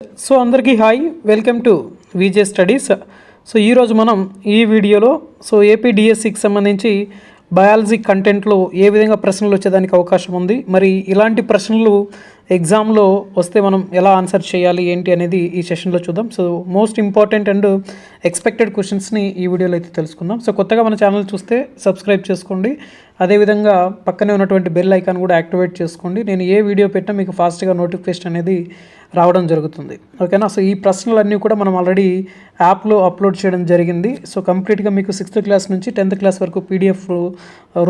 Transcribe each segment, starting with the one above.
So అందరికీ hi welcome to VJ studies. So ఈరోజు మనం ఈ వీడియోలో సో ఏపీ డిఎస్సికి సంబంధించి బయాలజీ కంటెంట్లో ఏ విధంగా ప్రశ్నలు వచ్చేదానికి అవకాశం ఉంది మరి ఇలాంటి ప్రశ్నలు ఎగ్జామ్లో వస్తే మనం ఎలా ఆన్సర్ చేయాలి ఏంటి అనేది ఈ సెషన్లో చూద్దాం. So most important and expected క్వశ్చన్స్ని ఈ వీడియోలో అయితే తెలుసుకుందాం. సో కొత్తగా మన ఛానల్ చూస్తే సబ్స్క్రైబ్ చేసుకోండి. అదేవిధంగా పక్కనే ఉన్నటువంటి బెల్ ఐకాన్ కూడా యాక్టివేట్ చేసుకోండి. నేను ఏ వీడియో పెట్టినా మీకు ఫాస్ట్గా నోటిఫికేషన్ అనేది రావడం జరుగుతుంది. ఓకేనా సో ఈ ప్రశ్నలన్నీ కూడా మనం ఆల్రెడీ యాప్లో అప్లోడ్ చేయడం జరిగింది. సో కంప్లీట్గా మీకు సిక్స్త్ క్లాస్ నుంచి టెన్త్ క్లాస్ వరకు పీడిఎఫ్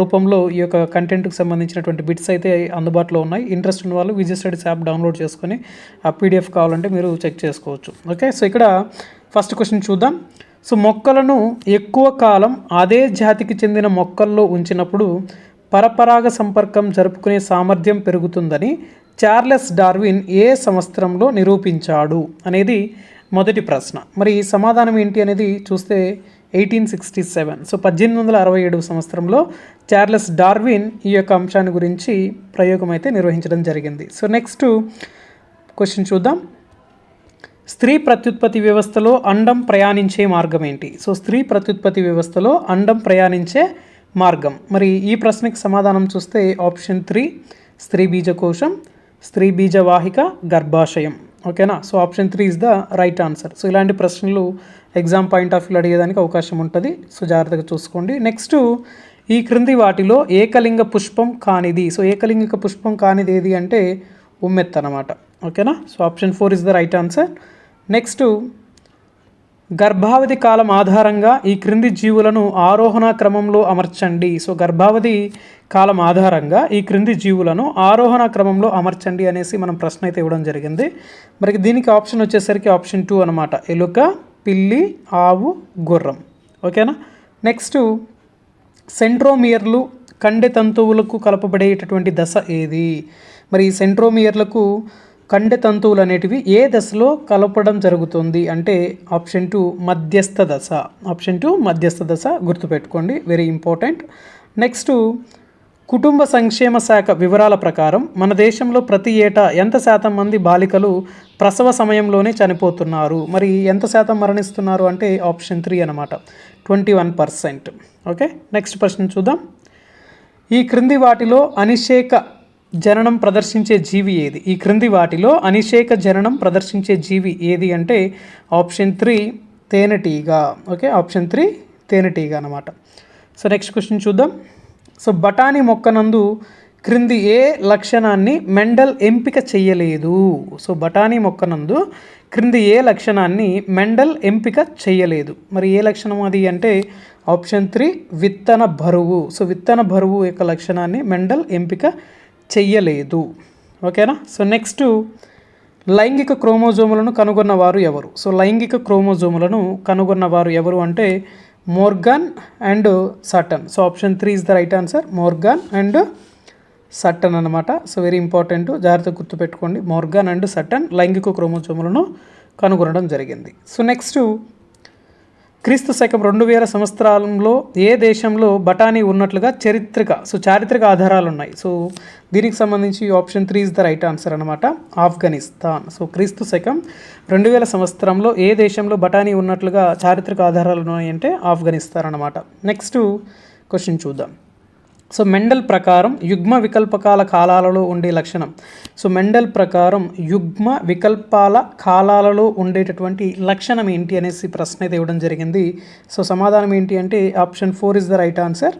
రూపంలో ఈ యొక్క కంటెంట్కి సంబంధించినటువంటి బిట్స్ అయితే అందుబాటులో ఉన్నాయి. ఇంట్రెస్ట్ ఉన్న వాళ్ళు విజయ్ స్టడీస్ యాప్ డౌన్లోడ్ చేసుకొని ఆ పీడిఎఫ్ కావాలంటే మీరు చెక్ చేసుకోవచ్చు. ఓకే సో ఇక్కడ ఫస్ట్ క్వశ్చన్ చూద్దాం. సో మొక్కలను ఎక్కువ కాలం అదే జాతికి చెందిన మొక్కల్లో ఉంచినప్పుడు పరపరాగ సంపర్కం జరుపుకునే సామర్థ్యం పెరుగుతుందని చార్లెస్ డార్విన్ ఏ సంవత్సరంలో నిరూపించాడు అనేది మొదటి ప్రశ్న. మరి ఈ సమాధానం ఏంటి అనేది చూస్తే ఎయిటీన్ సిక్స్టీ సెవెన్. సో పద్దెనిమిది వందల అరవై ఏడు సంవత్సరంలో చార్లెస్ డార్విన్ ఈ యొక్క అంశాన్ని గురించి ప్రయోగం అయితే నిర్వహించడం జరిగింది. సో నెక్స్ట్ క్వశ్చన్ చూద్దాం. స్త్రీ ప్రత్యుత్పత్తి వ్యవస్థలో అండం ప్రయాణించే మార్గం ఏంటి? సో స్త్రీ ప్రత్యుత్పత్తి వ్యవస్థలో అండం ప్రయాణించే మార్గం. మరి ఈ ప్రశ్నకి సమాధానం చూస్తే ఆప్షన్ త్రీ స్త్రీ బీజకోశం స్త్రీ బీజవాహిక గర్భాశయం. ఓకేనా? So option three is the right answer. So ఇలాంటి ప్రశ్నలు ఎగ్జామ్ పాయింట్ ఆఫ్ వ్యూ అడిగేదానికి అవకాశం ఉంటుంది. సో జాగ్రత్తగా చూసుకోండి. నెక్స్ట్ ఈ క్రింది వాటిలో ఏకలింగ పుష్పం కానిది. సో ఏకలింగిక పుష్పం కానిది ఏది అంటే ఉమ్మెత్ అనమాట ఓకేనా? So option four is the right answer. Next గర్భావధి కాలం ఆధారంగా ఈ క్రింది జీవులను ఆరోహణ క్రమంలో అమర్చండి. సో గర్భావధి కాలం ఆధారంగా ఈ క్రింది జీవులను ఆరోహణ క్రమంలో అమర్చండి అనేసి మనం ప్రశ్న అయితే ఇవ్వడం జరిగింది. మరి దీనికి ఆప్షన్ వచ్చేసరికి ఆప్షన్ టూ అనమాట ఎలుక పిల్లి ఆవు గుర్రం. ఓకేనా? నెక్స్ట్ సెంట్రోమియర్లు కండె తంతువులకు కలపబడేటటువంటి దశ ఏది? మరి ఈ సెంట్రోమియర్లకు కండె తంతువులు అనేటివి ఏ దశలో కలపడం జరుగుతుంది అంటే ఆప్షన్ టూ మధ్యస్థ దశ. ఆప్షన్ టూ మధ్యస్థ దశ గుర్తుపెట్టుకోండి వెరీ ఇంపార్టెంట్. నెక్స్ట్ కుటుంబ సంక్షేమ శాఖ వివరాల ప్రకారం మన దేశంలో ప్రతి ఏటా ఎంత శాతం మంది బాలికలు ప్రసవ సమయంలోనే చనిపోతున్నారు? మరి ఎంత శాతం మరణిస్తున్నారు అంటే ఆప్షన్ త్రీ అనమాట twenty one percent. Okay next ప్రశ్న చూద్దాం. ఈ క్రింది వాటిలో అనిషేక జననం ప్రదర్శించే జీవి ఏది? ఈ క్రింది వాటిలో అనిషేక జననం ప్రదర్శించే జీవి ఏది అంటే ఆప్షన్ త్రీ తేనెటీగ. ఓకే ఆప్షన్ త్రీ తేనెటీగ అనమాట సో నెక్స్ట్ క్వశ్చన్ చూద్దాం. సో బఠానీ మొక్కనందు క్రింది ఏ లక్షణాన్ని మెండల్ ఎంపిక చేయలేదు సో బఠానీ మొక్కనందు క్రింది ఏ లక్షణాన్ని మెండల్ ఎంపిక చేయలేదు మరి ఏ లక్షణం అది అంటే ఆప్షన్ త్రీ విత్తన బరువు. సో విత్తన బరువు యొక్క లక్షణాన్ని మెండల్ ఎంపిక చెయ్యలేదు. ఓకేనా? సో నెక్స్ట్ లైంగిక క్రోమోజోములను కనుగొన్నవారు ఎవరు? సో లైంగిక క్రోమోజోములను కనుగొన్నవారు ఎవరు అంటే Morgan and Sutton. So option three is the right answer. Morgan and Sutton అనమాట సో వెరీ ఇంపార్టెంట్. జాగ్రత్త గుర్తుపెట్టుకోండి. మోర్గాన్ అండ్ సటన్ లైంగిక క్రోమోజోములను కనుగొనడం జరిగింది. సో నెక్స్ట్ క్రీస్తు శకం రెండు వేల సంవత్సరాలలో ఏ దేశంలో బఠానీ ఉన్నట్లుగా చరిత్రక సో చారిత్రక ఆధారాలు ఉన్నాయి సో దీనికి సంబంధించి option three is the right answer అనమాట ఆఫ్ఘనిస్తాన్. సో క్రీస్తు శకం రెండు వేల సంవత్సరంలో ఏ దేశంలో బఠానీ ఉన్నట్లుగా చారిత్రక ఆధారాలు ఉన్నాయంటే ఆఫ్ఘనిస్తాన్ అనమాట నెక్స్ట్ క్వశ్చన్ చూద్దాం. సో మెండల్ ప్రకారం యుగ్మ వికల్పకాల కాలాలలో ఉండే లక్షణం. సో మెండల్ ప్రకారం యుగ్మ వికల్పాల కాలాలలో ఉండేటటువంటి లక్షణం ఏంటి అనేసి ప్రశ్న అయితే ఇవ్వడం జరిగింది. సో సమాధానం ఏంటి అంటే option four is the right answer.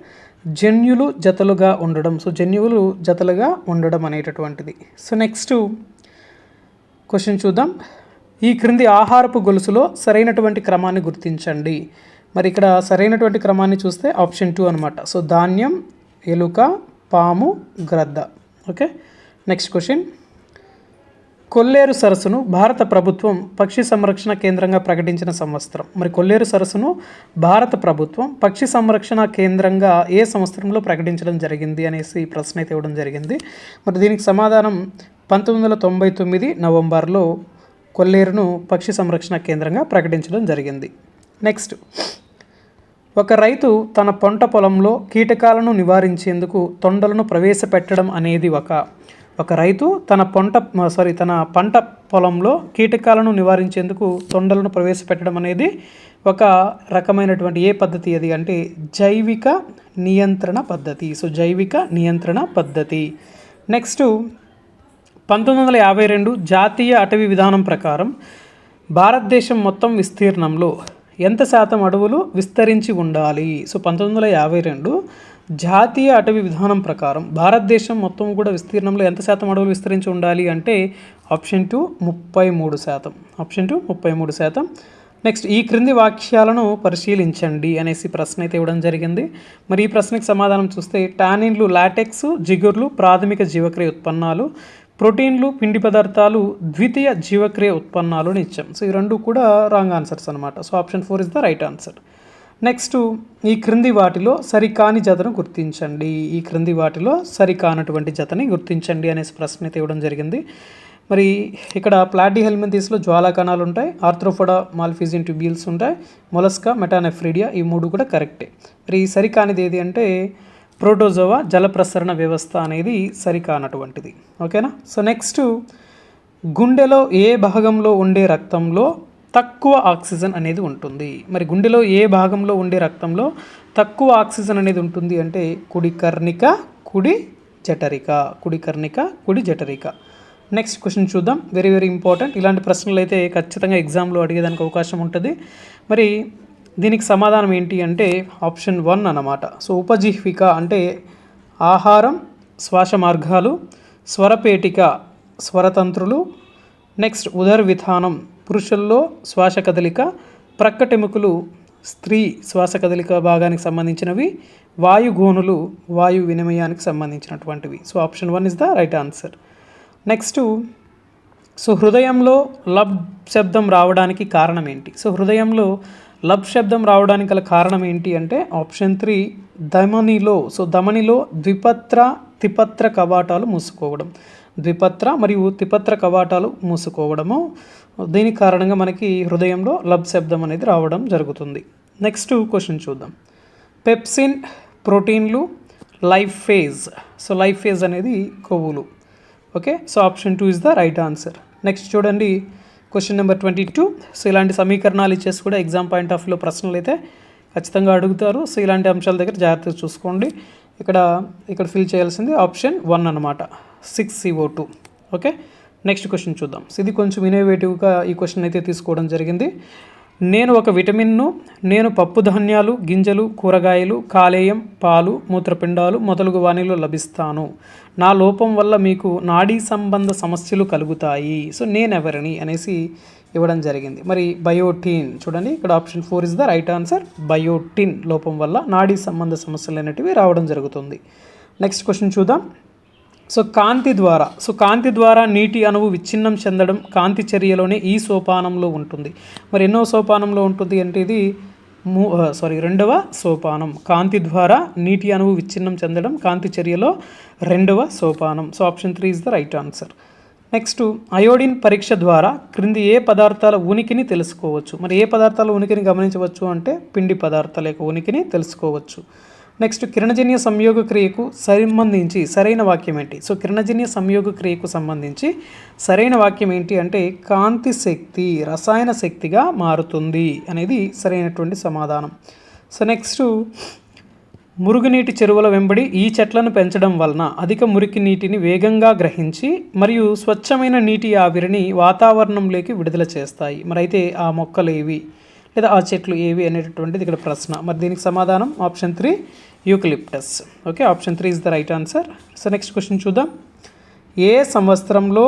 జన్యులు జతలుగా ఉండడం. సో జన్యువులు జతలుగా ఉండడం అనేటటువంటిది. సో నెక్స్ట్ క్వశ్చన్ చూద్దాం. ఈ క్రింది ఆహారపు గొలుసులో సరైనటువంటి క్రమాన్ని గుర్తించండి. మరి ఇక్కడ సరైనటువంటి క్రమాన్ని చూస్తే ఆప్షన్ టూ అనమాట సో ధాన్యం ఎలుక పాము గ్రద్ద. ఓకే? నెక్స్ట్ క్వశ్చన్ కొల్లేరు సరస్సును భారత ప్రభుత్వం పక్షి సంరక్షణ కేంద్రంగా ప్రకటించిన సంవత్సరం. మరి కొల్లేరు సరస్సును భారత ప్రభుత్వం పక్షి సంరక్షణ కేంద్రంగా ఏ సంవత్సరంలో ప్రకటించడం జరిగింది అనేసి ప్రశ్న అయితే ఇవ్వడం జరిగింది. మరి దీనికి సమాధానం పంతొమ్మిది వందల తొంభై తొమ్మిది నవంబర్లో కొల్లేరును పక్షి సంరక్షణ కేంద్రంగా ప్రకటించడం జరిగింది. నెక్స్ట్ ఒక రైతు తన పంట పొలంలో కీటకాలను నివారించేందుకు తొండలను ప్రవేశపెట్టడం అనేది ఒక. ఒక రైతు తన పంట సారీ తన పంట పొలంలో కీటకాలను నివారించేందుకు తొండలను ప్రవేశపెట్టడం అనేది ఒక రకమైనటువంటి ఏ పద్ధతి అది అంటే జైవిక నియంత్రణ పద్ధతి. సో జైవిక నియంత్రణ పద్ధతి. నెక్స్ట్ పంతొమ్మిది వందల యాభై రెండు జాతీయ అటవీ విధానం ప్రకారం భారతదేశం మొత్తం విస్తీర్ణంలో ఎంత శాతం అడవులు విస్తరించి ఉండాలి? సో పంతొమ్మిది వందల యాభై రెండు జాతీయ అటవీ విధానం ప్రకారం భారతదేశం మొత్తం కూడా విస్తీర్ణంలో ఎంత శాతం అడవులు విస్తరించి ఉండాలి అంటే ఆప్షన్ టూ ముప్పై మూడు శాతం. ఆప్షన్ టూ ముప్పై మూడు శాతం. నెక్స్ట్ ఈ క్రింది వాక్యాలను పరిశీలించండి అనేసి ప్రశ్న అయితే ఇవ్వడం జరిగింది. మరి ఈ ప్రశ్నకి సమాధానం చూస్తే టానిన్లు లాటెక్స్ జిగుర్లు ప్రాథమిక జీవక్రియ ఉత్పన్నాలు ప్రోటీన్లు పిండి పదార్థాలు ద్వితీయ జీవక్రియ ఉత్పన్నాలు అని ఇచ్చాం. సో ఈ రెండు కూడా రాంగ్ ఆన్సర్స్ అనమాట so option four is the right answer. Next ఈ క్రింది వాటిలో సరికాని జతను గుర్తించండి. ఈ క్రింది వాటిలో సరికానటువంటి జతని గుర్తించండి అనేసి ప్రశ్న అయితే ఇవ్వడం జరిగింది. మరి ఇక్కడ ప్లాటీ హెల్మెంతీస్లో జ్వాలా కణాలు ఉంటాయి ఆర్థ్రోఫోడా మాల్ఫిజిన్ ట్యూబ్యూల్స్ ఉంటాయి మొలస్కా మెటానెఫ్రీడియా ఈ మూడు కూడా కరెక్టే. మరి ఈ సరికానిది ఏది అంటే ప్రోటోజోవా జల ప్రసరణ వ్యవస్థ అనేది సరికానటువంటిది. ఓకేనా? సో నెక్స్ట్ గుండెలో ఏ భాగంలో ఉండే రక్తంలో తక్కువ ఆక్సిజన్ అనేది ఉంటుంది. మరి గుండెలో ఏ భాగంలో ఉండే రక్తంలో తక్కువ ఆక్సిజన్ అనేది ఉంటుంది అంటే కుడి కర్ణిక కుడి జఠరిక. కుడి కర్ణిక కుడి జఠరిక. నెక్స్ట్ క్వశ్చన్ చూద్దాం. Very very important. ఇలాంటి ప్రశ్నలు అయితే ఖచ్చితంగా ఎగ్జామ్లో అడిగేదానికి అవకాశం ఉంటుంది. మరి దీనికి సమాధానం ఏంటి అంటే ఆప్షన్ వన్ అన్నమాట. సో ఉపజీవిక అంటే ఆహారం శ్వాస మార్గాలు స్వరపేటిక స్వరతంత్రులు నెక్స్ట్ ఉదర్ విధానం పురుషుల్లో శ్వాస కదలిక ప్రక్కటెముకలు స్త్రీ శ్వాస కదలిక భాగానికి సంబంధించినవి వాయుగోనులు వాయు వినిమయానికి సంబంధించినటువంటివి. So option one is the right answer. Next so హృదయంలో లబ్ శబ్దం రావడానికి కారణం ఏంటి? సో హృదయంలో లబ్ శబ్దం రావడానికి గల కారణం ఏంటి అంటే ఆప్షన్ త్రీ ధమనిలో సో ధమనిలో ద్విపత్ర తిపత్ర కవాటాలు మూసుకోవడం. ద్విపత్ర మరియు తిపత్ర కవాటాలు మూసుకోవడము. దీని కారణంగా మనకి హృదయంలో లబ్ శబ్దం అనేది రావడం జరుగుతుంది. నెక్స్ట్ క్వశ్చన్ చూద్దాం. పెప్సిన్ ప్రోటీన్లు lipase. So lipase అనేది కొవ్వులు. Okay so option two is the right answer next చూడండి. Question number twenty two so ఇలాంటి సమీకరణాలు ఇచ్చేసి కూడా ఎగ్జామ్ పాయింట్ ఆఫ్ వ్యూలో ప్రశ్నలు అయితే ఖచ్చితంగా అడుగుతారు. సో ఇలాంటి అంశాల దగ్గర జాగ్రత్తగా చూసుకోండి. ఇక్కడ ఇక్కడ ఫిల్ చేయాల్సింది ఆప్షన్ వన్ అనమాట six CO two okay next question చూద్దాం. సో ఇది కొంచెం ఇన్నోవేటివ్గా ఈ క్వశ్చన్ అయితే తీసుకోవడం జరిగింది. నేను ఒక విటమిన్ను నేను పప్పు ధాన్యాలు గింజలు కూరగాయలు కాలేయం పాలు మూత్రపిండాలు మొదలగు వాణిలో లభిస్తాను. నా లోపం వల్ల మీకు నాడీ సంబంధ సమస్యలు కలుగుతాయి. సో నేనెవరిని అనేసి ఇవ్వడం జరిగింది. మరి బయోటిన్ చూడండి ఇక్కడ option four is the right answer. Biotin లోపం వల్ల నాడీ సంబంధ సమస్యలు అనేటివి రావడం జరుగుతుంది. నెక్స్ట్ క్వశ్చన్ చూద్దాం. సో కాంతి ద్వారా సో కాంతి ద్వారా నీటి అణువు విచ్ఛిన్నం చెందడం కాంతి చర్యలోనే ఈ సోపానంలో ఉంటుంది. మరి ఎన్నో సోపానంలో ఉంటుంది అంటే ఇది మూ సారీ రెండవ సోపానం. కాంతి ద్వారా నీటి అణువు విచ్ఛిన్నం చెందడం కాంతి చర్యలో రెండవ సోపానం. So option three is the right answer next iodine పరీక్ష ద్వారా క్రింది ఏ పదార్థాల ఉనికిని తెలుసుకోవచ్చు? మరి ఏ పదార్థాల ఉనికిని గమనించవచ్చు అంటే పిండి పదార్థాల యొక్క ఉనికిని తెలుసుకోవచ్చు. నెక్స్ట్ కిరణజన్య సంయోగ క్రియకు సంబంధించి సరైన వాక్యం ఏంటి? సో కిరణజన్య సంయోగ క్రియకు సంబంధించి సరైన వాక్యం ఏంటి అంటే కాంతి శక్తి రసాయన శక్తిగా మారుతుంది అనేది సరైనటువంటి సమాధానం. సో నెక్స్ట్ మురుగునీటి చెరువుల వెంబడి ఈ చెట్లను పెంచడం వలన అధిక మురికి నీటిని వేగంగా గ్రహించి మరియు స్వచ్ఛమైన నీటి ఆవిరిని వాతావరణంలోకి విడుదల చేస్తాయి. మరి అయితే ఆ మొక్కలు ఏవి లేదా ఆ చెట్లు ఏవి అనేటటువంటిది ఇక్కడ ప్రశ్న. మరి దీనికి సమాధానం option three eucalyptus. Okay option three is the right answer. So next question చూద్దాం. ఏ సంవత్సరంలో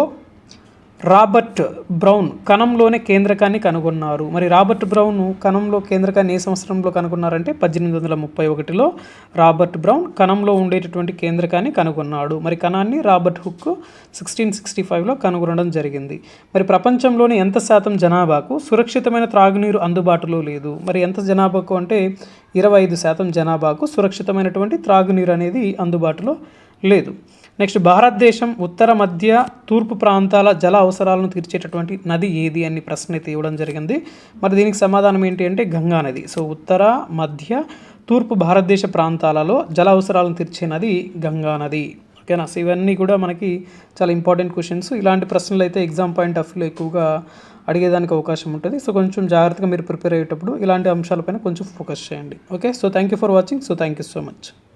రాబర్ట్ బ్రౌన్ కణంలోనే కేంద్రకాన్ని కనుగొన్నారు. మరి రాబర్ట్ బ్రౌన్ కణంలో కేంద్రకాన్ని ఏ సంవత్సరంలో కనుగొన్నారంటే పద్దెనిమిది వందల ముప్పై ఒకటిలో రాబర్ట్ బ్రౌన్ కణంలో ఉండేటటువంటి కేంద్రకాన్ని కనుగొన్నాడు. మరి కణాన్ని రాబర్ట్ హుక్ సిక్స్టీన్ సిక్స్టీ ఫైవ్లో కనుగొనడం జరిగింది. మరి ప్రపంచంలోని ఎంత శాతం జనాభాకు సురక్షితమైన త్రాగునీరు అందుబాటులో లేదు. మరి ఎంత జనాభాకు అంటే ఇరవై ఐదు శాతం జనాభాకు సురక్షితమైనటువంటి త్రాగునీరు అనేది అందుబాటులో లేదు. నెక్స్ట్ భారతదేశం ఉత్తర మధ్య తూర్పు ప్రాంతాల జల అవసరాలను తీర్చేటటువంటి నది ఏది అని ప్రశ్న అయితే ఇవ్వడం జరిగింది. మరి దీనికి సమాధానం ఏంటి అంటే గంగా నది. సో ఉత్తర మధ్య తూర్పు భారతదేశ ప్రాంతాలలో జల అవసరాలను తీర్చే నది గంగా నది. ఓకేనా? సో ఇవన్నీ కూడా మనకి చాలా ఇంపార్టెంట్ క్వశ్చన్స్. ఇలాంటి ప్రశ్నలు అయితే ఎగ్జామ్ పాయింట్ ఆఫ్ వ్యూలో ఎక్కువగా అడిగేదానికి అవకాశం ఉంటుంది. సో కొంచెం జాగ్రత్తగా మీరు ప్రిపేర్ అయ్యేటప్పుడు ఇలాంటి అంశాలపైన కొంచెం ఫోకస్ చేయండి. Okay? So thank you for watching. So thank you so much.